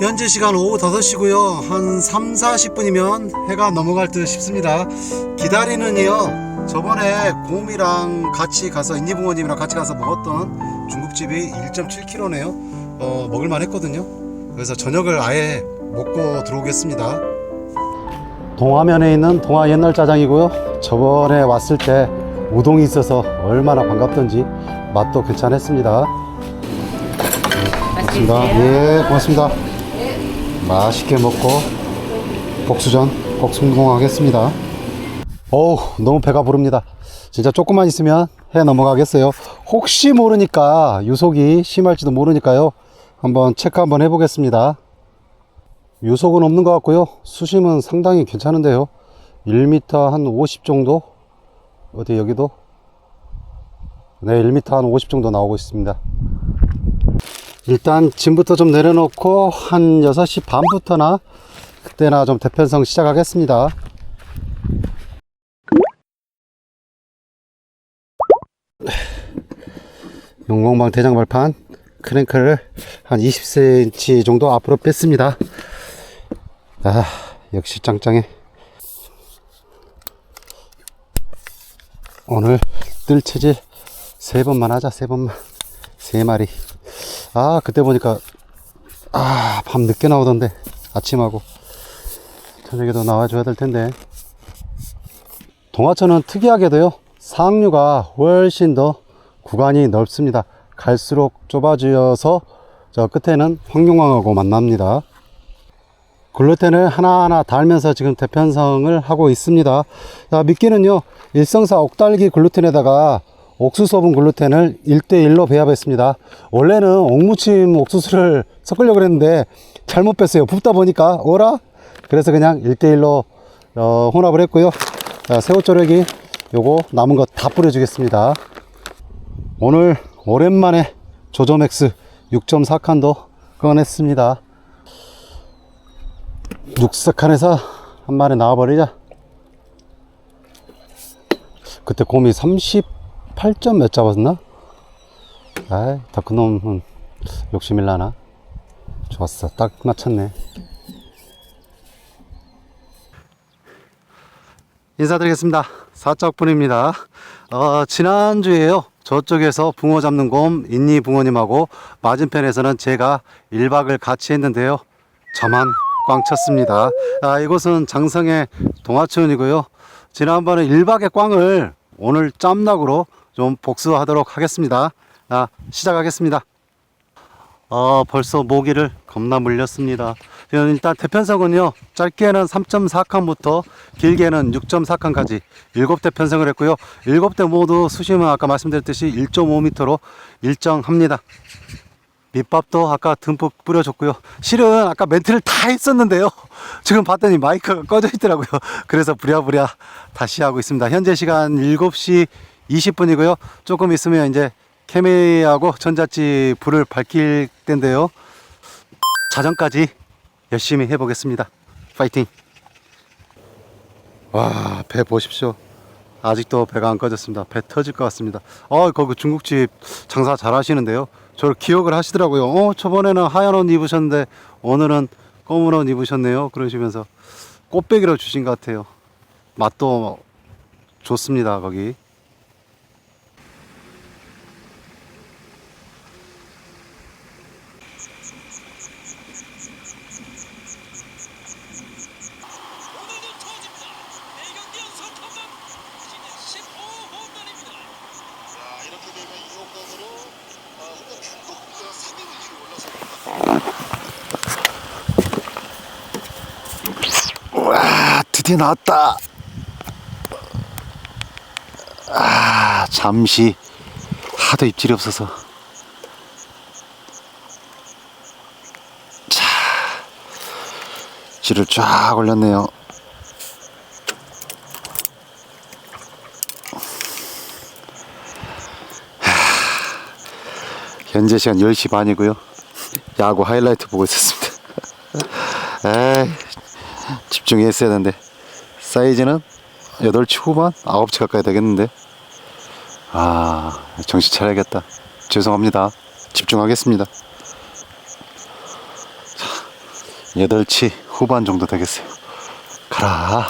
현재 시간 오후 5시고요. 한 3, 40분이면 해가 넘어갈 듯 싶습니다. 기다리는 이요. 저번에 곰이랑 같이 가서 인니붕어님이랑 같이 가서 먹었던 중국집이 1.7km네요. 어, 먹을만 했거든요. 그래서 저녁을 아예 먹고 들어오겠습니다. 동화면에 있는 동화 옛날 짜장이고요. 저번에 왔을 때 우동이 있어서 얼마나 반갑던지 맛도 괜찮았습니다. 고맙습니다. 예, 고맙습니다. 맛있게 먹고 복수전 꼭 성공하겠습니다. 어우, 너무 배가 부릅니다. 진짜 조금만 있으면 해 넘어가겠어요. 혹시 모르니까 유속이 심할지도 모르니까요. 한번 체크 한번 해보겠습니다. 유속은 없는 것 같고요. 수심은 상당히 괜찮은데요. 1m 한 50 정도? 어디 여기도? 네, 1m 한 50 정도 나오고 있습니다. 일단 짐부터 좀 내려놓고 한 6시 반부터나 그때나 좀 대편성 시작하겠습니다. 용공방 대장 발판 크랭크를 한 20cm 정도 앞으로 뺐습니다. 아, 역시 짱짱해. 오늘 뜰 체질 세 번만 하자, 세 번만. 세 마리. 아, 그때 보니까, 아, 밤 늦게 나오던데. 아침하고. 저녁에도 나와줘야 될 텐데. 동화천은 특이하게도요, 상류가 훨씬 더 구간이 넓습니다. 갈수록 좁아지어서 저 끝에는 황룡왕하고 만납니다. 글루텐을 하나하나 달면서 지금 대편성을 하고 있습니다. 자, 미끼는요, 일성사 옥달기 글루텐에다가 옥수수분 글루텐을 1대1로 배합했습니다. 원래는 옥무침 옥수수를 섞으려고 그랬는데 잘못 뺐어요. 붓다 보니까 어라? 그래서 그냥 1대1로 어, 혼합을 했고요. 자, 새우조력이 요거 남은 거 다 뿌려주겠습니다. 오늘 오랜만에 조조맥스 6.4칸도 꺼냈습니다. 육색칸에서 한 마리 나와버리자. 그때 곰이 38점 몇 잡았나? 아이, 더큰 놈은 욕심일라나? 좋았어. 딱 맞췄네. 인사드리겠습니다. 사적분입니다. 어, 지난주에요. 저쪽에서 붕어 잡는 곰 인니 붕어님하고 맞은편에서는 제가 1박을 같이 했는데요. 저만 꽝 쳤습니다. 아, 이곳은 장성의 동화천이고요. 지난번에 1박의 꽝을 오늘 짬락으로 좀 복수하도록 하겠습니다. 아, 시작하겠습니다. 아, 벌써 모기를 겁나 물렸습니다. 일단 대편성은요, 짧게는 3.4칸부터 길게는 6.4칸까지 7대 편성을 했고요. 7대 모두 수심은 아까 말씀드렸듯이 1.5m로 일정합니다. 밑밥도 아까 듬뿍 뿌려줬고요. 실은 아까 멘트를 다 했었는데요. 지금 봤더니 마이크가 꺼져 있더라고요. 그래서 부랴부랴 다시 하고 있습니다. 현재 시간 7시 20분이고요. 조금 있으면 이제 케미하고 전자찌 불을 밝힐 텐데요. 자정까지 열심히 해보겠습니다. 파이팅! 와, 배 보십시오. 아직도 배가 안 꺼졌습니다. 배 터질 것 같습니다. 어, 거기 중국집 장사 잘 하시는데요. 저를 기억을 하시더라고요. 어, 저번에는 하얀 옷 입으셨는데 오늘은 검은 옷 입으셨네요. 그러시면서 꽃배기로 주신 것 같아요. 맛도 좋습니다, 거기. 오늘도 터집니다. 대경기 연속 홈런 시즌 15홈런입니다. 자, 이렇게 되면 이 홈런으로 어, 홈런 단독 3위를 이루고 올라섭니다. 와, 드디어 나왔다. 아, 잠시 하도 입질이 없어서. 자, 줄을 쫙 올렸네요. 하, 현재 시간 10시 반이고요. 야구 하이라이트 보고 있었습니다. 에이, 집중했어야 되는데 사이즈는 8치 후반 9치 가까이 되겠는데 아, 정신 차려야겠다. 죄송합니다. 집중하겠습니다. 자, 8치 후반 정도 되겠어요. 가라.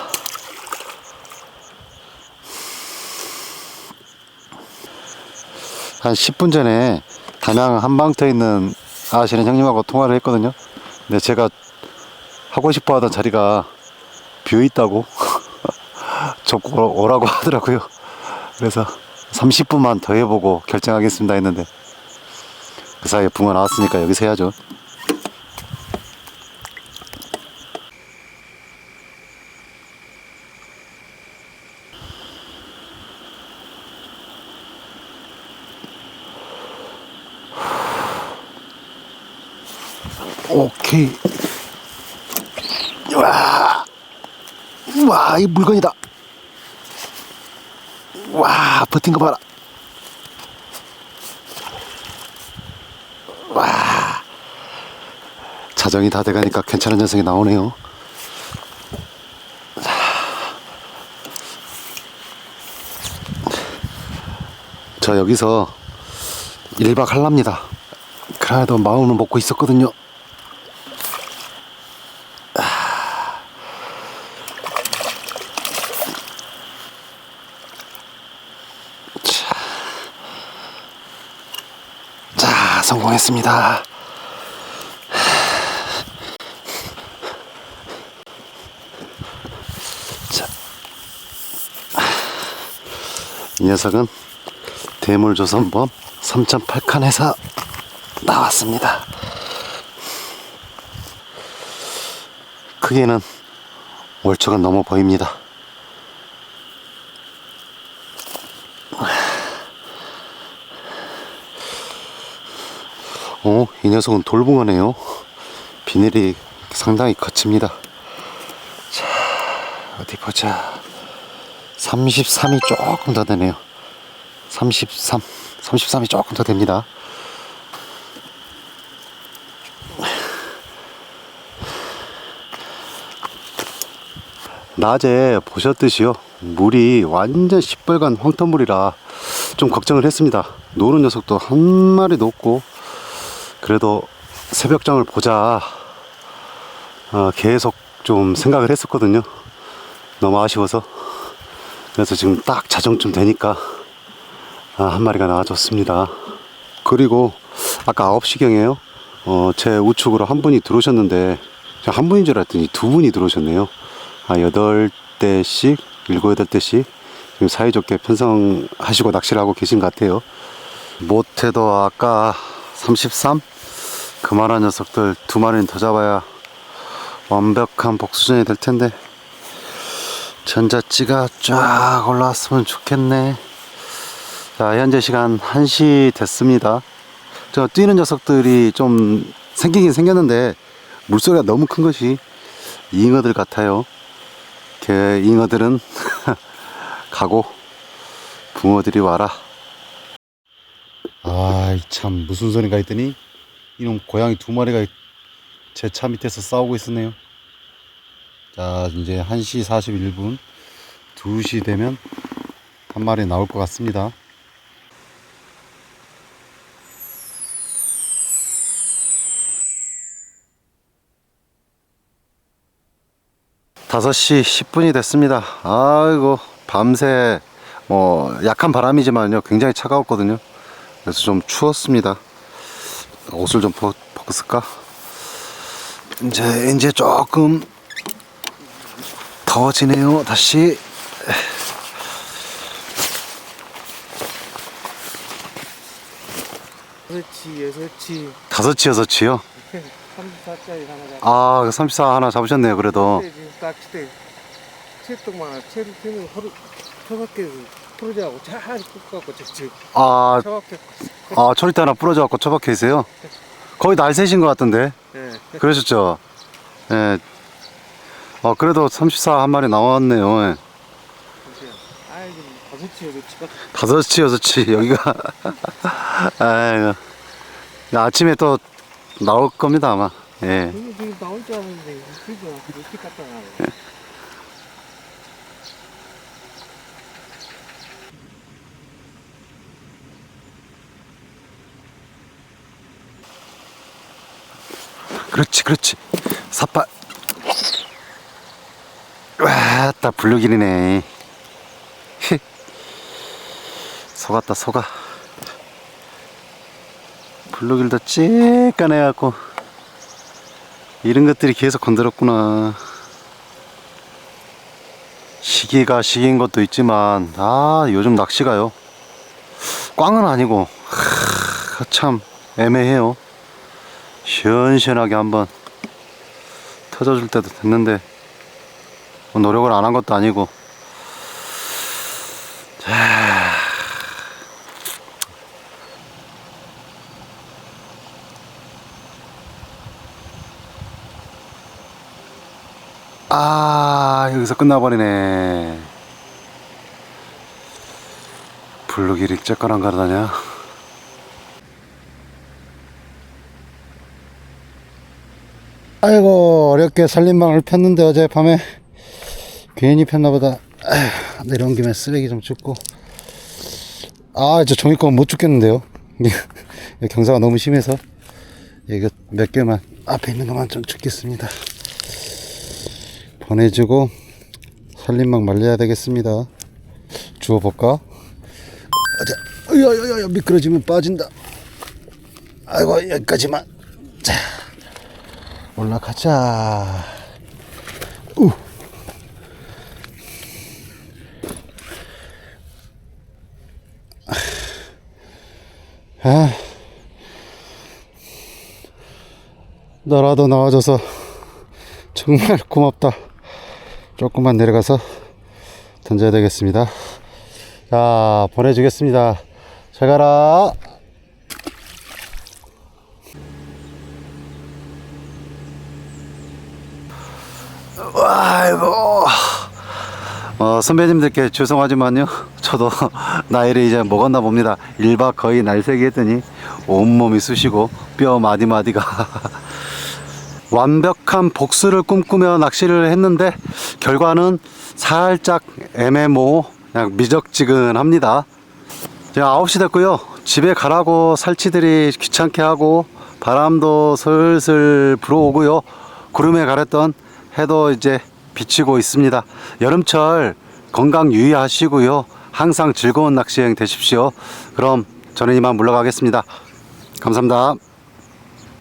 한 10분 전에 단양 한방터에 있는 아시는 형님하고 통화를 했거든요. 근데 제가 하고 싶어 하던 자리가 비어 있다고 접고 오라고 하더라고요. 그래서 30분만 더 해보고 결정하겠습니다 했는데 그 사이에 붕어 나왔으니까 여기서 해야죠. 오케이. 와, 와, 이 물건이다. 와, 버틴 거 봐라. 와, 자정이 다 돼가니까 괜찮은 녀석이 나오네요. 저 여기서 1박 할랍니다. 그래도 마음은 먹고 있었거든요. 자, 성공했습니다. 자, 이 녀석은 대물조선범 3.8칸에서 나왔습니다. 크기는 월초가 넘어 보입니다. 어, 이 녀석은 돌붕어네요. 비늘이 상당히 거칩니다. 자, 어디 보자. 33이 조금 더 되네요. 33, 33이 조금 더 됩니다. 낮에 보셨듯이요. 물이 완전 시뻘건 황토물이라 좀 걱정을 했습니다. 노는 녀석도 한 마리도 없고 그래도 새벽장을 보자 어, 계속 좀 생각을 했었거든요. 너무 아쉬워서 그래서 지금 딱 자정쯤 되니까 아, 한 마리가 나와줬습니다. 그리고 아까 9시경에요. 어, 제 우측으로 한 분이 들어오셨는데 한 분인 줄 알았더니 두 분이 들어오셨네요. 아, 8대씩, 7, 8대씩 지금 사이좋게 편성하시고 낚시를 하고 계신 것 같아요. 못해도 아까 33? 그만한 녀석들 두 마리는 더 잡아야 완벽한 복수전이 될 텐데 전자찌가 쫙 올라왔으면 좋겠네. 자, 현재 시간 1시 됐습니다. 저 뛰는 녀석들이 좀 생기긴 생겼는데 물소리가 너무 큰 것이 잉어들 같아요. 개 잉어들은 가고 붕어들이 와라. 아, 참 무슨 소린가 했더니 이놈 고양이 두 마리가 제 차 밑에서 싸우고 있었네요. 자, 이제 1시 41분, 2시 되면 한 마리 나올 것 같습니다. 다섯 시 10분이 됐습니다. 아이고, 밤새 뭐 약한 바람이지만요. 굉장히 차가웠거든요. 그래서 좀 추웠습니다. 옷을 좀 벗, 벗을까? 이제 이제 조금 더워지네요. 다시 그렇지 여섯치 다섯치 여섯치요. 34짜리 하나가 아, 34 하나 잡으셨네요. 그래도 지금 낚시대 채똥만 채를 허리 처박혀 풀어져갖고 잘 저저 아, 처박혀 아 초리대 하나 부러져갖고 처박혀 있어요. 거의 날 새신 것 같던데. 예 그러셨죠? 예. 어, 그래도 34 한 마리 나왔네요. 예. 아이고 다섯 치 여섯치가 다섯 치 여섯 치 여기가 아이고 아침에 또 나올 겁니다 아마 예 나올 줄 알았는데 이렇게 갖다 놔 그렇지 그렇지. 삿발 와따 블루길이네. 속았다 속아. 블루길도 쬐깐해갖고 이런 것들이 계속 건드렸구나. 시기가 시기인 것도 있지만 아 요즘 낚시가요. 꽝은 아니고 하, 참 애매해요 시원시원하게 한번 터져줄 때도 됐는데 뭐 노력을 안 한 것도 아니고. 아 여기서 끝나버리네. 블루길이 쬐깐한 가르다냐 어렵게 살림방을 폈는데 어젯밤에 괜히 폈나보다. 아휴, 내려온 김에 쓰레기 좀 줍고. 아 저 종이컵 못 줍겠는데요. 경사가 너무 심해서. 이거 몇 개만 앞에 있는 것만 좀 줍겠습니다. 보내주고 살림막 말려야 되겠습니다. 주워볼까? 자, 야야야 미끄러지면 빠진다. 아이고 여기까지만. 자 올라가자. 우. 아. 너라도 나와줘서 정말 고맙다. 조금만 내려가서 던져야 되겠습니다. 자 보내주겠습니다. 잘 가라 아이고. 어, 선배님들께 죄송하지만요. 저도 나이를 이제 먹었나 봅니다. 1박 거의 날새기 했더니 온몸이 쑤시고 뼈 마디마디가 완벽한 복수를 꿈꾸며 낚시를 했는데 결과는 살짝 애매모 그냥 미적지근합니다. 이제 9시 됐고요. 집에 가라고 살치들이 귀찮게 하고 바람도 슬슬 불어오고요. 구름에 가렸던 해도 이제 비치고 있습니다. 여름철 건강 유의하시고요. 항상 즐거운 낚시행 되십시오. 그럼 저는 이만 물러가겠습니다. 감사합니다